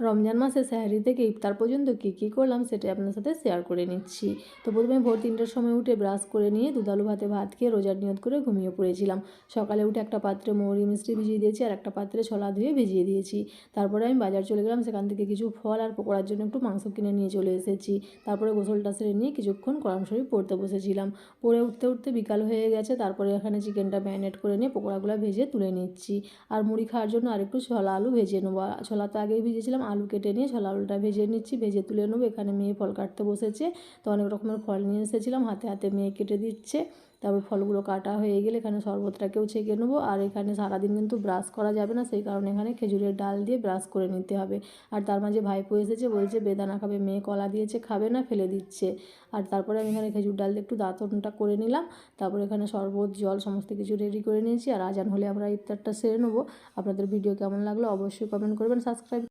রমজান মাসে স্যাহারি থেকে ইফতার পর্যন্ত কী কী করলাম সেটা আপনার সাথে শেয়ার করে নিচ্ছি। তো প্রথমে ভোর তিনটের সময় উঠে ব্রাশ করে নিয়ে দুধালু ভাতে ভাত খেয়ে রোজার নিয়ত করে ঘুমিয়ে পড়েছিলাম। সকালে উঠে একটা পাত্রে মৌরি মিষ্টি ভিজিয়ে দিয়েছি আর একটা পাত্রে ছোলা ধুয়ে ভিজিয়ে দিয়েছি। তারপরে আমি বাজার চলে গেলাম, সেখান থেকে কিছু ফল আর পকোড়ার জন্য একটু মাংস কিনে নিয়ে চলে এসেছি। তারপরে গোসলটা সেরে নিয়ে কিছুক্ষণ কোরআন শরীফ পড়তে বসেছিলাম। পড়ে উঠতে উঠতে বিকাল হয়ে গেছে, তারপরে এখানে চিকেনটা ম্যারিনেট করে নিয়ে পকোড়াগুলো ভেজে তুলে নিচ্ছি। আর মুড়ি খাওয়ার জন্য আরেকটু ছলা আলু ভেজে নেব। ছোলা তো আগেই ভেজেছিলাম আলু কেটে নিয়ে ছোলা আলুটা ভেজে নিচ্ছি, ভেজে তুলে নেব। এখানে মেয়ে ফল কাটতে বসেছে। তো অনেক রকমের ফল নিয়ে এসেছিলাম, হাতে হাতে মেয়ে কেটে দিচ্ছে। তারপর ফলগুলো কাটা হয়ে গেলে এখানে শরবতটাকেও ছেঁকে নেব। আর এখানে সারাদিন কিন্তু ব্রাশ করা যাবে না, সেই কারণে এখানে খেজুরের ডাল দিয়ে ব্রাশ করে নিতে হবে। আর তার মাঝে ভাইপো এসেছে, বলছে বেদানা খাবে, মেয়ে কলা দিয়েছে, খাবে না, ফেলে দিচ্ছে। আর তারপরে আমি এখানে খেজুর ডাল দিয়ে একটু দাঁতনটা করে নিলাম। তারপরে এখানে শরবত, জল সমস্ত কিছু রেডি করে নিয়েছি। আর আজান হলে আমরা ইফতারটা সেরে নেব। আপনাদের ভিডিও কেমন লাগল অবশ্যই কমেন্ট করবেন সাবস্ক্রাইব